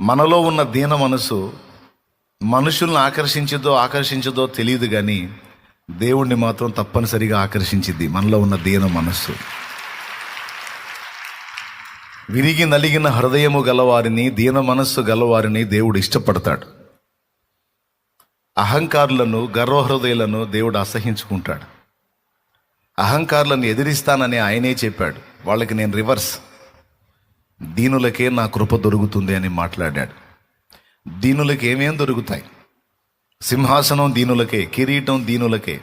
మనలో ఉన్న దీన మనసు మనుషుల్ని ఆకర్షించదో ఆకర్షించదో తెలియదు కానీ దేవుణ్ణి మాత్రం తప్పనిసరిగా ఆకర్షించింది మనలో ఉన్న దీన మనస్సు. విరిగి నలిగిన హృదయము గలవారిని దీన మనస్సు గలవారిని దేవుడు ఇష్టపడతాడు. అహంకారులను గర్వహృదయులను దేవుడు అసహించుకుంటాడు. అహంకారులను ఎదిరిస్తానని ఆయనే చెప్పాడు. వాళ్ళకి నేను రివర్స్. దీనులకే నా కృప దొరుకుతుంది అని మాట్లాడాడు. దీనులకి ఏమేం దొరుకుతాయి? సింహాసనం దీనులకే కిరీటం దీనులకే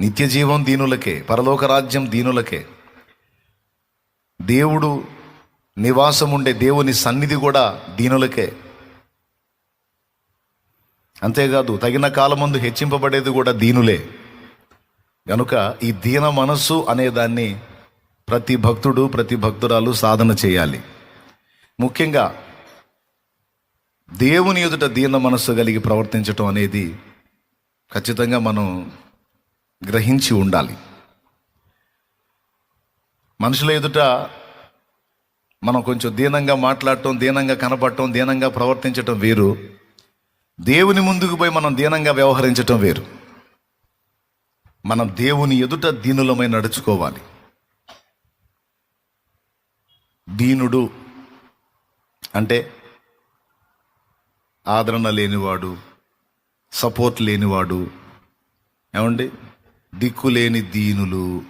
నిత్య జీవం దీనులకే పరలోక రాజ్యం దీనులకే. దేవుడు నివాసం ఉండే దేవుని సన్నిధి కూడా దీనులకే. అంతేకాదు తగిన కాలమందు హెచ్చింపబడేది కూడా దీనులే. కనుక ఈ దీన మనస్సు అనేదాన్ని ప్రతి భక్తుడు ప్రతి భక్తురాలు సాధన చేయాలి. ముఖ్యంగా దేవుని ఎదుట దీన మనస్సు కలిగి ప్రవర్తించటం అనేది ఖచ్చితంగా మనం గ్రహించి ఉండాలి. మనుషుల ఎదుట మనం కొంచెం దీనంగా మాట్లాడటం దీనంగా కనపడటం దీనంగా ప్రవర్తించటం వేరు. దేవుని ముందుకు పోయి మనం దీనంగా వ్యవహరించటం వేరు. మనం దేవుని ఎదుట దీనులమై నడుచుకోవాలి. దీనుడు. అంటే ఆదరణ లేనివాడు సపోర్ట్ లేనివాడు. ఏమండి? దిక్కు లేని దీనులు.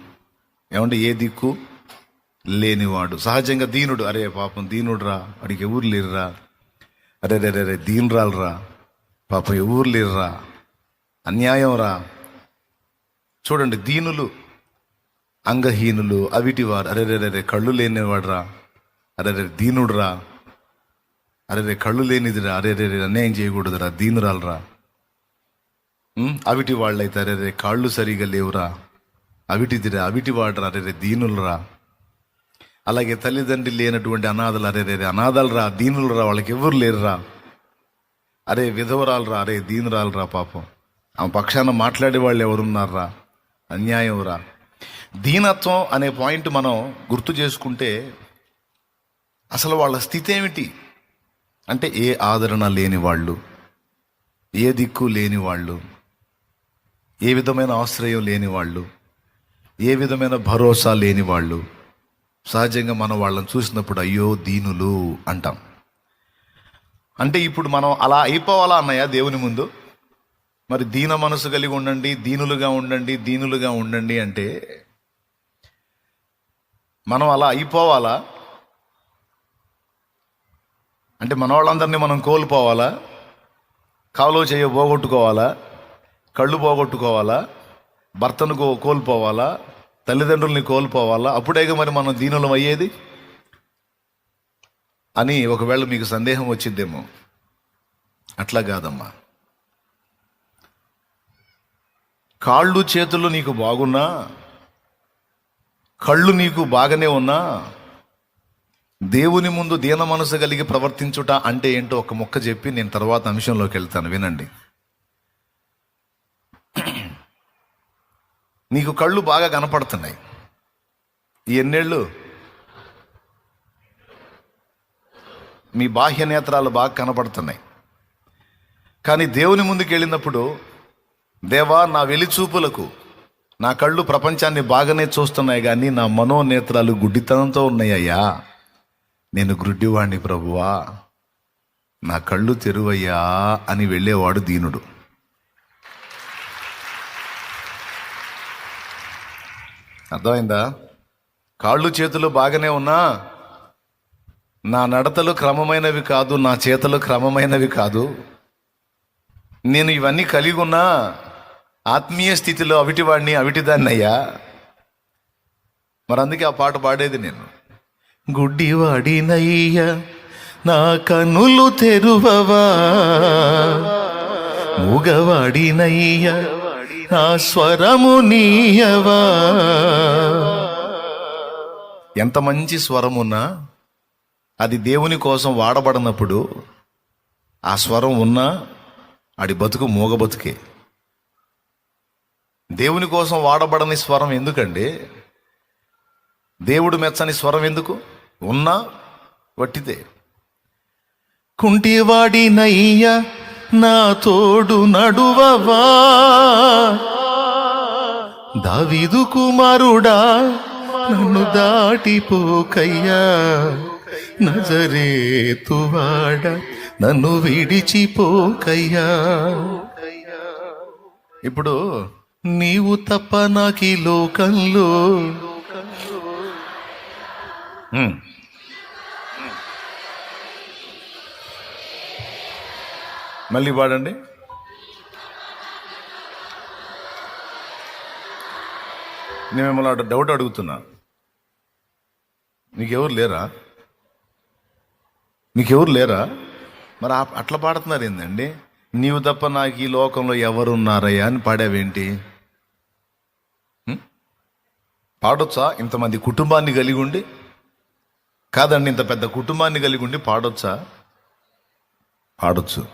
ఏమండి? ఏ దిక్కు? లేనివాడు. సహజంగా దీనుడు. అరే పాపం దీనుడు రా వాడికి ఎవరు లేరురా. అరే రే రే రే దీనురాలరా. పాపం ఎవరు లేరురా. అన్యాయం రా. చూడండి దీనులు అంగహీనులు అవిటివారు. అరే రే రే కళ్ళు లేనివాడురా. అరే రే దీనుడురా. అరే రే కళ్ళు లేనిదిరా. అరే రే రే అన్యాయం చేయకూడదురా. దీనురాలరా. అవిటి వాళ్ళైతే అరే రే కాళ్ళు సరిగా లేవురా. అవిటిదిరా అవిటి వాడరా. అరే రే దీనులరా. అలాగే తల్లిదండ్రి లేనటువంటి అనాథలు అరే రే రే అనాథలరా దీనులరా. వాళ్ళకి ఎవరు లేరురా. అరే విధవరాలరా. అరే దీనురాలరా పాపం. ఆ పక్షాన మాట్లాడే వాళ్ళు ఎవరున్నారా అన్యాయం రా దీనత్వం అనే పాయింట్ మనం గుర్తు చేసుకుంటే అసలు వాళ్ళ స్థితి ఏమిటి? అంటే ఏ ఆదరణ లేని వాళ్ళు ఏ దిక్కు లేని వాళ్ళు ఏ విధమైన ఆశ్రయం లేని వాళ్ళు ఏ విధమైన భరోసా లేని వాళ్ళు సహజంగా మనం వాళ్ళని చూసినప్పుడు అయ్యో దీనులు అంటాం. అంటే ఇప్పుడు మనం అలా అయిపోవాలా అన్నయ్య దేవుని ముందు? మరి దీన మనసు కలిగి ఉండండి దీనులుగా ఉండండి దీనులుగా ఉండండి అంటే మనం అలా అయిపోవాలా? అంటే మన వాళ్ళందరినీ మనం కోల్పోవాలా? కాలువ చేయ పోగొట్టుకోవాలా? కళ్ళు పోగొట్టుకోవాలా? భర్తను కోల్పోవాలా? తల్లిదండ్రుల్ని కోల్పోవాలా? అప్పుడేగా మరి మనం దీనులం అయ్యేది? అని ఒకవేళ మీకు సందేహం వచ్చిద్దేమో అట్లా కాదమ్మా. కాళ్ళు చేతులు నీకు బాగున్నా కళ్ళు నీకు బాగానే ఉన్నా దేవుని ముందు దీన మనసు కలిగి ప్రవర్తించుట అంటే ఏంటో ఒక మొక్క చెప్పి నేను తర్వాత అంశంలోకి వెళ్తాను. వినండి. నీకు కళ్ళు బాగా కనపడుతున్నాయి. ఎన్నేళ్ళు మీ బాహ్య నేత్రాలు బాగా కనపడుతున్నాయి. కానీ దేవుని ముందుకు వెళ్ళినప్పుడు దేవా నా వెలిచూపులకు నా కళ్ళు ప్రపంచాన్ని బాగానే చూస్తున్నాయి కానీ నా మనోనేత్రాలు గుడ్డితనంతో ఉన్నాయ్యా నేను గ్రుడ్డివాణ్ణి ప్రభువా. నా కళ్ళు తెరువయ్యా అని వెళ్ళేవాడు దీనుడు. అర్థమైందా? కాళ్ళు చేతులు బాగానే ఉన్నా? నా నడతలు క్రమమైనవి కాదు నా చేతలు క్రమమైనవి కాదు. నేను ఇవన్నీ కలిగి ఉన్నా? ఆత్మీయ స్థితిలో అవిటివాడిని అవిటిదాన్ని అయ్యా మరి అందుకే ఆ పాట పాడేది నేను. గుడ్డివాడినయ్య నా కనులు తెరువవా? మూగవాడినయ్య నా స్వరము నీయవా? ఎంత మంచి స్వరమున్నా అది దేవుని కోసం వాడబడినప్పుడు ఆ స్వరం ఉన్నా ఆడి బతుకు మూగ బతుకే. దేవుని కోసం వాడబడని స్వరం ఎందుకండి? దేవుడు మెచ్చని స్వరం ఎందుకు? ఉన్నా వట్టిదే. కుంటివాడినయ్య నా తోడు నడువవా? దావిదు కుమారుడా నన్ను దాటిపోకయ్యా. నజరేతువాడ నన్ను విడిచిపోకయ్యా. ఇప్పుడు నీవు తప్ప నాకి లోకంలో Hmm. మళ్ళీ పాడండి. నేను మిమ్మల్ని అటు డౌట్ అడుగుతున్నా. నీకెవరు లేరా? నీకెవరు లేరా? మరి ఆ- అట్లా పాడుతున్నారు ఏందండి? నీవు తప్ప నాకు ఈ లోకంలో ఎవరున్నారయ్యా అని పాడావేంటి? Hmm? పాడొచ్చా? ఇంతమంది కుటుంబాన్ని కలిగి ఉండి కాదండి ఇంత పెద్ద కుటుంబాన్ని కలిగి ఉండి పాడొచ్చా? పాడొచ్చు.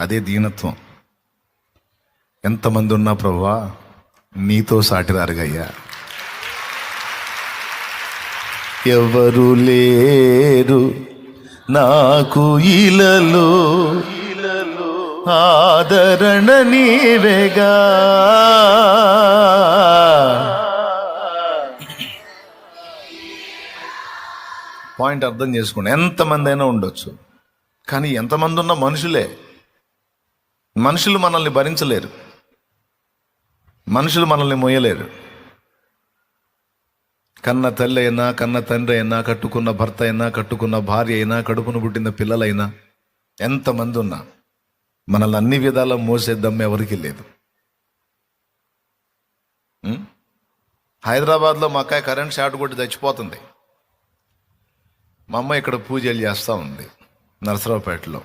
అదే దీనత్వం. ఎంతమంది ఉన్నా ప్రభువా నీతో సాటిరారుగయ్యా ఎవరు లేరు నాకు ఇలలో. ఆదరణ నీవేగా. పాయింట్ అర్థం చేసుకోండి ఎంతమంది అయినా ఉండొచ్చు. కానీ ఎంతమంది ఉన్న మనుషులే. మనుషులు మనల్ని భరించలేరు. మనుషులు మనల్ని మోయలేరు కన్న తల్లి అయినా కన్న తండ్రి అయినా కట్టుకున్న భర్త అయినా కట్టుకున్న భార్య అయినా కడుపును పుట్టిన పిల్లలైనా ఎంతమంది ఉన్నా మనల్ని అన్ని విధాల మోసే దమ్ము ఎవరికి లేదు. హైదరాబాద్లో మా అక్కాయ కరెంట్ షార్ట్ కొట్టి చచ్చిపోతుంది. మా అమ్మ ఇక్కడ పూజలు చేస్తూ ఉంది నరసరావుపేటలో.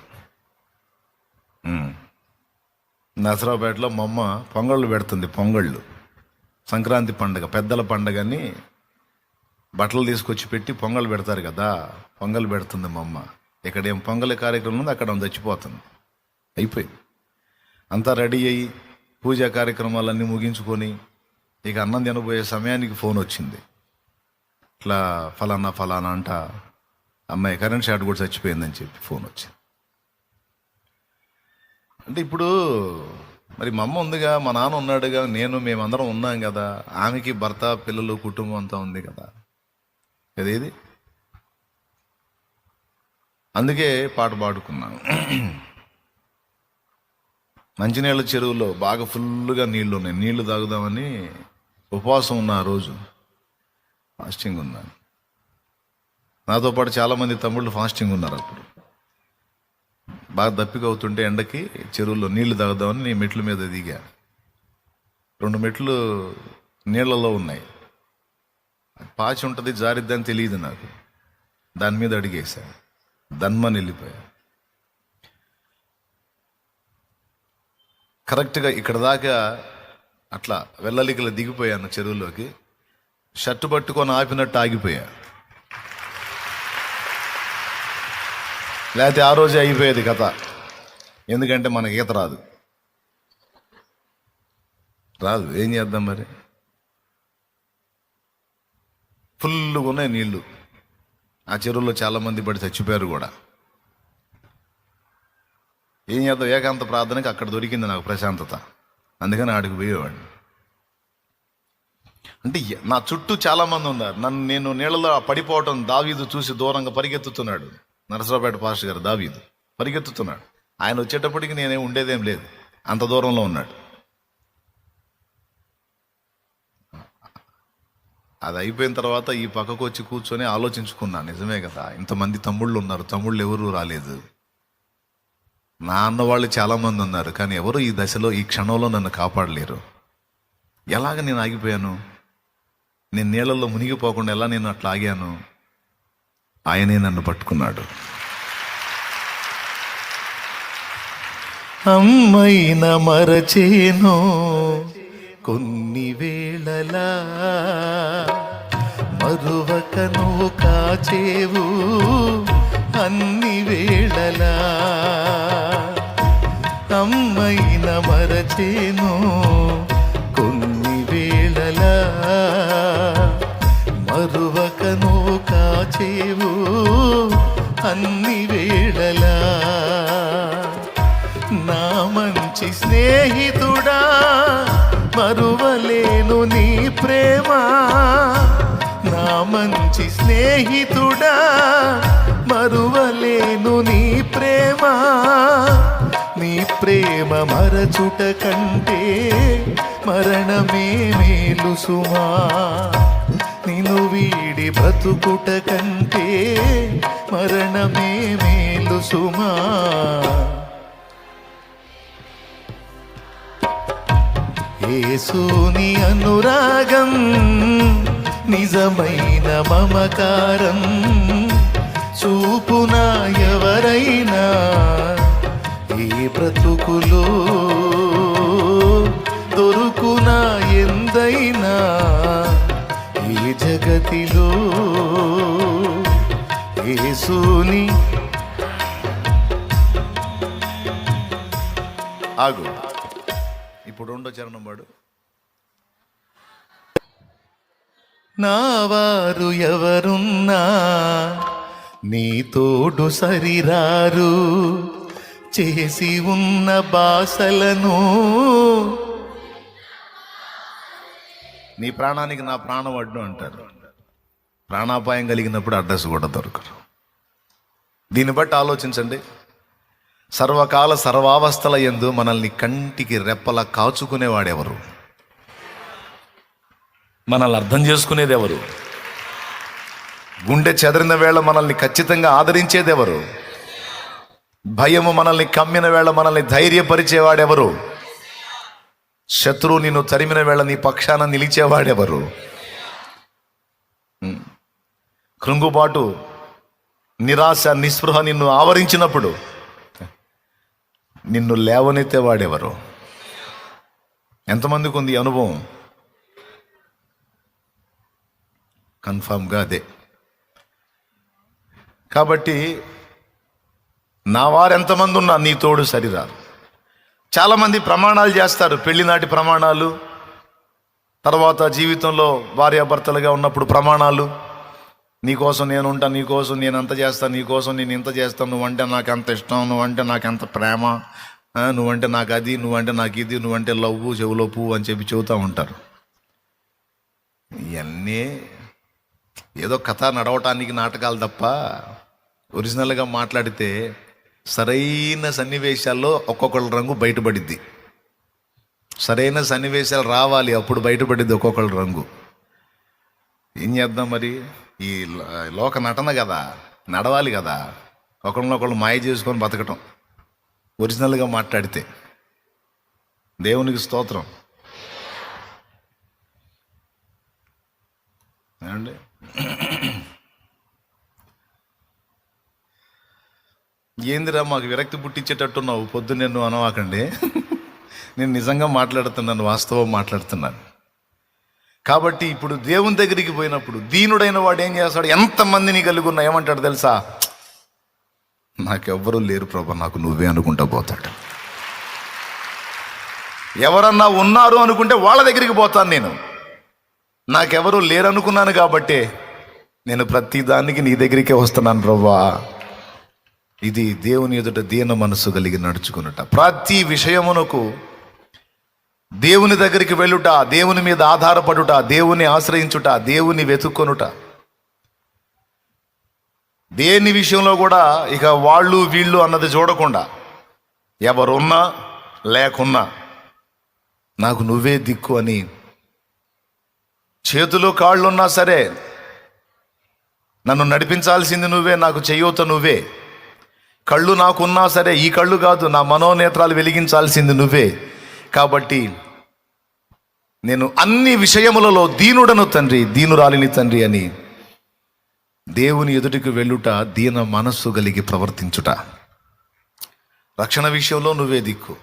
నరసరావుపేటలో మా అమ్మ పొంగళ్ళు పెడుతుంది పొంగళ్ళు. సంక్రాంతి పండగ పెద్దల పండగని బట్టలు తీసుకొచ్చి పెట్టి పొంగల్ పెడతారు కదా పొంగల్ పెడుతుంది మా అమ్మ. ఇక్కడ ఏం పొంగల్ కార్యక్రమం ఉంది అక్కడ చచ్చిపోతుంది. అయిపోయింది. అంతా రెడీ అయ్యి పూజా కార్యక్రమాలన్నీ ముగించుకొని ఇక అన్నం తినబోయే సమయానికి ఫోన్ వచ్చింది. ఇట్లా ఫలానా ఫలానా అంట అమ్మాయి కరెంట్ షాట్ కూడా చచ్చిపోయిందని చెప్పి ఫోన్ వచ్చింది. అంటే ఇప్పుడు మరి మా అమ్మ ఉందిగా మా నాన్న ఉన్నాడుగా నేను మేమందరం ఉన్నాం కదా ఆమెకి భర్త పిల్లలు కుటుంబం అంతా ఉంది కదా. అదేది అందుకే పాట పాడుకున్నాను మంచినీళ్ళ చెరువులో బాగా ఫుల్గా నీళ్ళు ఉన్నాయి నీళ్ళు తాగుదామని ఉపవాసం ఉన్నా ఆ రోజు. ఫాస్టింగ్ ఉన్నాను నాతో పాటు చాలామంది తమ్ముళ్ళు ఫాస్టింగ్ ఉన్నారు అప్పుడు. బాగా దప్పిక అవుతుంటే ఎండకి చెరువులో నీళ్ళు తాగుదామని నేను మెట్ల మీద దిగా. రెండు మెట్లు నీళ్ళలో ఉన్నాయి. పాచి ఉంటుంది జారిద్దని తెలియదు నాకు. దాని మీద అడిగేసా. దన్మని వెళ్ళిపోయా కరెక్ట్గా ఇక్కడ దాకా అట్లా వెళ్ళలికలు దిగిపోయాను చెరువులోకి. షర్టు పట్టుకొని ఆపినట్టు ఆగిపోయా. లేకపోతే ఆ రోజే అయిపోయేది కథ. ఎందుకంటే మనకి ఈత రాదు. రాదు. ఏం చేద్దాం మరి? ఫుల్గా ఉన్నాయి నీళ్ళు. ఆ చెరువులో చాలా మంది పడి చచ్చిపోయారు కూడా. ఏం చేద్దాం? ఏకాంత ప్రార్థనకి అక్కడ దొరికింది నాకు ప్రశాంతత. అందుకని ఆడికి పోయేవాడిని. అంటే నా చుట్టూ చాలా మంది ఉన్నారు. నన్ను నేను నీళ్ళలో పడిపోవటం దావీదు చూసి దూరంగా పరిగెత్తుతున్నాడు. నరసరావుపేట పాస్టర్ గారు దావీదు పరిగెత్తుతున్నాడు. ఆయన వచ్చేటప్పటికి నేనేం ఉండేదేం లేదు. అంత దూరంలో ఉన్నాడు. అది అయిపోయిన తర్వాత ఈ పక్కకు వచ్చి కూర్చొని ఆలోచించుకున్నా నిజమే కదా ఇంతమంది తమ్ముళ్ళు ఉన్నారు తమ్ముళ్ళు ఎవరూ రాలేదు. నా అన్న వాళ్ళు చాలామంది ఉన్నారు కానీ ఎవరు ఈ దశలో ఈ క్షణంలో నన్ను కాపాడలేరు. ఎలాగ నేను ఆగిపోయాను? నేను నీళ్ళల్లో మునిగిపోకుండా ఎలా నేను అట్లా ఆగాను? ఆయనే నన్ను పట్టుకున్నాడు. అమ్మైన మరచేను కొన్ని వేళలా మరువకను కాచేవు అన్ని వేళలా. అమ్మైన మరచేను చేవు అన్ని వేళలా. నా మంచి స్నేహితుడా మరువలేను నీ ప్రేమ. నా మంచి స్నేహితుడా మరువలేను నీ ప్రేమ. నీ ప్రేమ మరచుట కంటే మరణమే మేలు సుమా. నిన్ను వీడి బ్రతుకుట కంటే మరణమే మేలు సుమా. ఏసుని అనురాగం నిజమైన మమకారం చూపున ఎవరైనా ఈ బ్రతుకులో దొరుకునా ఎందైనా ఈ జగతిలో ఏసుని ఆగు. ఇప్పుడు రెండో చరణం వాడు. నా వారు ఎవరున్నా నీ తోడు సరిరారు చేసి ఉన్న బాసలను నీ ప్రాణానికి నా ప్రాణం అడ్డు అంటారు. ప్రాణాపాయం కలిగినప్పుడు అడ్రస్ కూడా దొరకరు దీన్ని బట్టి ఆలోచించండి. సర్వకాల సర్వావస్థల ఎందు మనల్ని కంటికి రెప్పలా కాచుకునేవాడెవరు? మనల్ని అర్థం చేసుకునేది ఎవరు గుండె చెదరిన వేళ మనల్ని ఖచ్చితంగా ఆదరించేదెవరు? భయము మనల్ని కమ్మిన వేళ మనల్ని ధైర్యపరిచేవాడెవరు? శత్రువు నిన్ను తరిమిన వేళ నీ పక్షాన నిలిచేవాడెవరు? కృంగుబాటు నిరాశ నిస్పృహ నిన్ను ఆవరించినప్పుడు నిన్ను లేవనెత్తేవాడెవరు ఎంతమందికి ఉంది ఈ అనుభవం? కన్ఫామ్గా అదే. కాబట్టి నా వారు ఎంతమంది ఉన్నా నీ తోడు సరిరారు చాలామంది ప్రమాణాలు చేస్తారు. పెళ్ళినాటి ప్రమాణాలు తర్వాత జీవితంలో భార్యాభర్తలుగా ఉన్నప్పుడు ప్రమాణాలు. నీకోసం నేను ఉంటా నీకోసం నేను అంత చేస్తాను నీకోసం నేను ఇంత చేస్తాను నువ్వంటే నాకు అంత ఇష్టం నువ్వంటే నాకు ఎంత ప్రేమ నువ్వంటే నాకు అది నువ్వంటే నాకు ఇది నువ్వంటే లవ్వు చెవులో పువ్వు అని చెప్పి చెబుతూ ఉంటారు. ఇవన్నీ ఏదో కథ నడవటానికి నాటకాలు తప్ప ఒరిజినల్గా మాట్లాడితే సరైన సన్నివేశాల్లో ఒక్కొక్కళ్ళ రంగు బయటపడిద్ది. సరైన సన్నివేశాలు రావాలి అప్పుడు బయటపడిద్ది ఒక్కొక్కళ్ళ రంగు. ఏం చేద్దాం మరి? ఈ లోక నటన కదా నడవాలి కదా. ఒకళ్ళనొకళ్ళు మాయ చేసుకొని బతకటం. ఒరిజినల్గా మాట్లాడితే. దేవునికి స్తోత్రం. ఏమండి? ఏందిరా మాకు విరక్తి పుట్టించేటట్టున్నావు? పొద్దున్నే నువ్వు అనవాకండి. నేను నిజంగా మాట్లాడుతున్నాను వాస్తవం మాట్లాడుతున్నాను. కాబట్టి ఇప్పుడు దేవుని దగ్గరికి పోయినప్పుడు దీనుడైన వాడు ఏం చేస్తాడు? ఎంతమందిని కలిగి ఉన్నా ఏమంటాడు తెలుసా? నాకెవ్వరూ లేరు ప్రభా నాకు నువ్వే అనుకుంటా పోతాడు. ఎవరన్నా ఉన్నారు అనుకుంటే వాళ్ళ దగ్గరికి పోతాను నేను. నాకెవరు లేరనుకున్నాను కాబట్టి నేను ప్రతి దానికి నీ దగ్గరికే వస్తున్నాను ప్రభా. ఇది దేవుని ఎదుట దీన మనసు కలిగి నడుచుకున్నట ప్రతి విషయమునకు దేవుని దగ్గరికి వెళ్ళుట దేవుని మీద ఆధారపడుట దేవుని ఆశ్రయించుట దేవుని వెతుక్కొనుట. దేని విషయంలో కూడా ఇక వాళ్ళు వీళ్ళు అన్నది చూడకుండా ఎవరున్నా లేకున్నా నాకు నువ్వే దిక్కు అని చేతులు కాళ్ళున్నా సరే నన్ను నడిపించాల్సింది నువ్వే నాకు చెయ్యూత నువ్వే. కళ్ళు నాకున్నా సరే ఈ కళ్ళు కాదు నా మనోనేత్రాలు వెలిగించాల్సింది నువ్వే. కాబట్టి నేను అన్ని విషయములలో దీనుడను తండ్రి దీనురాలిని తండ్రి అని దేవుని ఎదుటికి వెళ్ళుట దీన మనస్సు కలిగి ప్రవర్తించుట. రక్షణ విషయంలో నువ్వే దిక్కు.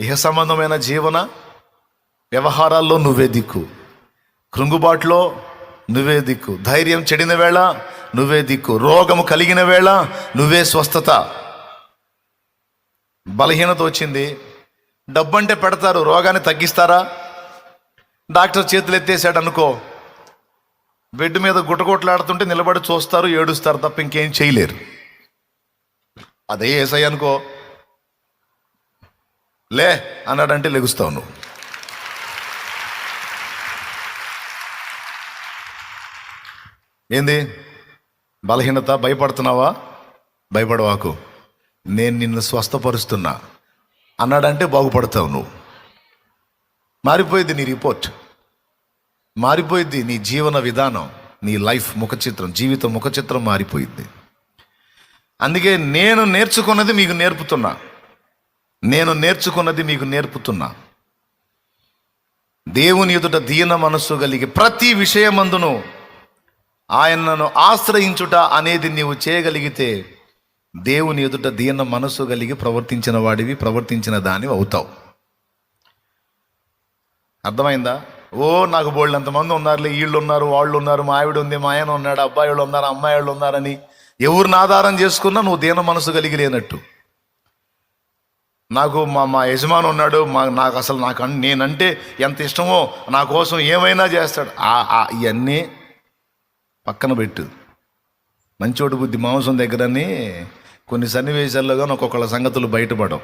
ఇహ సంబంధమైన జీవన వ్యవహారాల్లో నువ్వే దిక్కు. కృంగుబాటులో నువ్వే దిక్కు. ధైర్యం చెడిన వేళ నువ్వే దిక్కు. రోగము కలిగిన వేళ నువ్వే స్వస్థత. బలహీనత వచ్చింది. డబ్బంటే పెడతారు. రోగాన్ని తగ్గిస్తారా? డాక్టర్ చేతులు ఎత్తేసాడు అనుకో. బెడ్ మీద గుటగొట్లాడుతుంటే నిలబడి చూస్తారు ఏడుస్తారు తప్ప ఇంకేం చేయలేరు. అదే ఏసై అనుకో. లే అన్నాడంటే లెగుస్తావు నువ్వు. ఏంది? బలహీనత? భయపడుతున్నావా? భయపడవాకు. నేను నిన్ను స్వస్థపరుస్తున్నా. అన్నాడంటే బాగుపడతావు నువ్వు. మారిపోయింది నీ రిపోర్ట్. మారిపోయింది నీ జీవన విధానం నీ లైఫ్ ముఖచిత్రం జీవిత జీవితం మారిపోయింది. అందుకే నేను నేర్చుకున్నది మీకు నేర్పుతున్నా. నేను నేర్చుకున్నది మీకు నేర్పుతున్నా. దేవుని ఎదుట దీన మనస్సు కలిగి ప్రతి విషయమందును ఆయనను ఆశ్రయించుట అనేది నీవు చేయగలిగితే దేవుని ఎదుట దీన మనస్సు కలిగి ప్రవర్తించిన వాడివి ప్రవర్తించిన దానివి అవుతావు. అర్థమైందా? ఓ నాకు బోళ్ళు ఎంతమంది ఉన్నారులే వీళ్ళు ఉన్నారు వాళ్ళు ఉన్నారు మా ఆవిడ ఉంది మా ఆయన ఉన్నాడు అబ్బాయి వాళ్ళు ఉన్నారు అమ్మాయి వాళ్ళు ఉన్నారని ఎవరిని ఆధారం చేసుకున్నా నువ్వు దీన మనసు కలిగి లేనట్టు. నాకు మా మా యజమాని ఉన్నాడు మా నాకు అసలు నాకు నేనంటే ఎంత ఇష్టమో నా కోసం ఏమైనా చేస్తాడు. ఆ- ఆ ఇవన్నీ పక్కన పెట్టు. మంచోటి బుద్ధి మాంసం దగ్గరని కొన్ని సన్నివేశాల్లో కానీ ఒక్కొక్కళ్ళ సంగతులు బయటపడవు.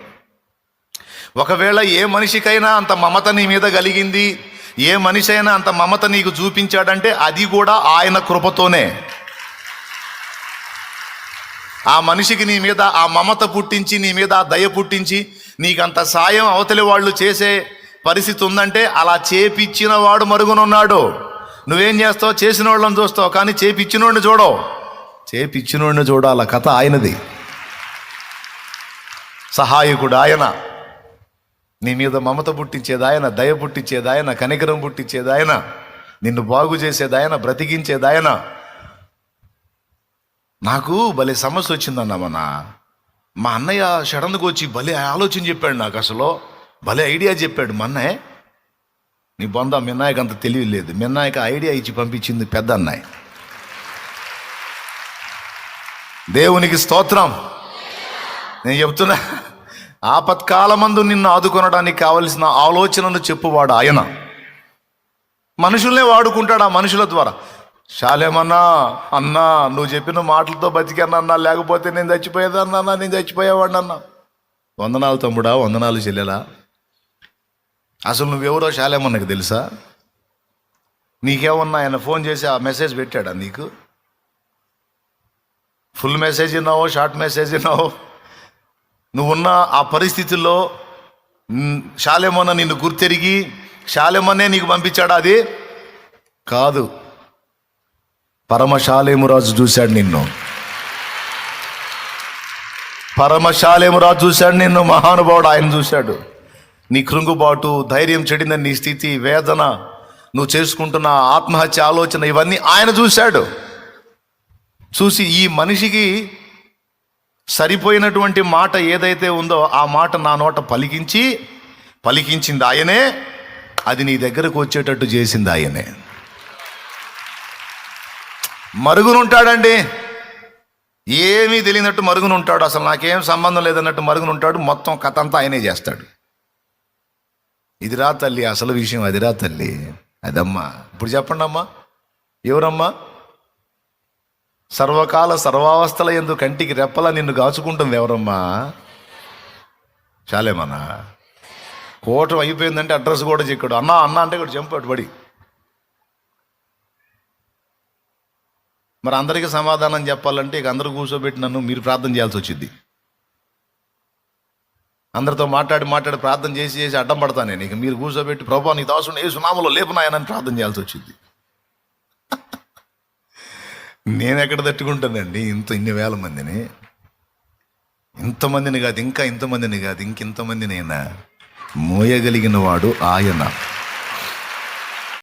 ఒకవేళ ఏ మనిషికైనా అంత మమత నీ మీద కలిగింది ఏ మనిషి అయినా అంత మమత నీకు చూపించాడంటే అది కూడా ఆయన కృపతోనే. ఆ మనిషికి నీ మీద ఆ మమత పుట్టించి నీ మీద ఆ దయ పుట్టించి నీకంత సాయం అవతలి వాళ్ళు చేసే పరిస్థితి ఉందంటే అలా చేపిచ్చిన వాడు మరుగునున్నాడు. నువ్వేం చేస్తావు? చేసిన వాళ్ళని చూస్తావు. కానీ చేపిచ్చినోడిని చూడవు. చేపిచ్చినోడిని చూడాల కథ ఆయనది. సహాయకుడు ఆయన. నీ మీద మమత పుట్టించేది ఆయన దయ పుట్టించేది ఆయన కనికరం పుట్టించేది ఆయన నిన్ను బాగు చేసేది ఆయన బ్రతికించేది ఆయన. నాకు భలే సమస్య వచ్చిందన్న మన మా అన్నయ్య సడన్గా వచ్చి భలే ఆలోచన చెప్పాడు నాకు అసలు. భలే ఐడియా చెప్పాడు మా అన్నయ్య. నీ బొంద మిన్నాయకు అంత తెలివి లేదు మిన్నాయక ఐడియా ఇచ్చి పంపించింది పెద్ద అన్నాయి దేవునికి స్తోత్రం. నేను చెప్తున్నా ఆపత్కాలమందు నిన్ను ఆదుకొనడానికి కావలసిన ఆలోచనను చెప్పువాడు ఆయన. మనుషుల్నే వాడుకుంటాడు ఆ మనుషుల ద్వారా. శాలేమన్నా అన్నా నువ్వు చెప్పిన మాటలతో బతికానన్నా లేకపోతే నేను చచ్చిపోయేదన్నా నేను చచ్చిపోయేవాడినన్నా వందనాలు తమ్ముడా వందనాలు చెల్లెలా. అసలు నువ్వెవరో శాలేమన్నకు తెలుసా? నీకేమన్నా ఆయన ఫోన్ చేసి ఆ మెసేజ్ పెట్టాడా నీకు? ఫుల్ మెసేజ్ విన్నావో షార్ట్ మెసేజ్ విన్నావో? నువ్వున్న ఆ పరిస్థితుల్లో శాలేమోన శాలేమన్న నిన్ను గుర్తెరిగి శాలేమోనే నీకు పంపించాడా అది? కాదు. పరమశాలేమురాజు చూశాడు నిన్ను. పరమశాలేమురాజు చూశాడు నిన్ను మహానుభావుడు ఆయన చూశాడు. నీ కృంగుబాటు ధైర్యం చెడిందని నీ స్థితి వేదన నువ్వు చేసుకుంటున్న ఆత్మహత్య ఆలోచన ఇవన్నీ ఆయన చూశాడు. చూసి ఈ మనిషికి సరిపోయినటువంటి మాట ఏదైతే ఉందో ఆ మాట నా నోట పలికించి పలికించింది ఆయనే. అది నీ దగ్గరకు వచ్చేటట్టు చేసింది ఆయనే. మరుగునుంటాడండి. ఏమీ తెలియనట్టు మరుగునుంటాడు. అసలు నాకేం సంబంధం లేదన్నట్టు మరుగునుంటాడు. మొత్తం కథ అంతా ఆయనే చేస్తాడు. ఇదిరా తల్లి అసలు విషయం అదిరా తల్లి. అదమ్మా. ఇప్పుడు చెప్పండి అమ్మా ఎవరమ్మా? సర్వకాల సర్వావస్థల ఎందు కంటికి రెప్పలా నిన్ను కాచుకుంటుంది ఎవరమ్మా? చాలేమన్నా కోటం అయిపోయిందంటే అడ్రస్ కూడా చెక్కాడు. అన్నా అన్న అంటే ఇక్కడ చంపాడు పడి మరి అందరికీ సమాధానం చెప్పాలంటే ఇక అందరూ కూర్చోబెట్టి నన్ను మీరు ప్రార్థన చేయాల్సి వచ్చింది. అందరితో మాట్లాడి మాట్లాడి ప్రార్థన చేసి చేసి అడ్డం పడతాను నేను. ఇక మీరు కూర్చోబెట్టి ప్రభా నీ దాసుని ఏ సునామలో లేపునాయనని ప్రార్థన చేయాల్సి వచ్చింది. నేను ఎక్కడ తట్టుకుంటానండి? ఇంత ఇన్ని వేల మందిని. ఇంతమందిని కాదు ఇంకా ఇంతమందిని కాదు ఇంకింతమందినైనా మోయగలిగిన వాడు ఆయన.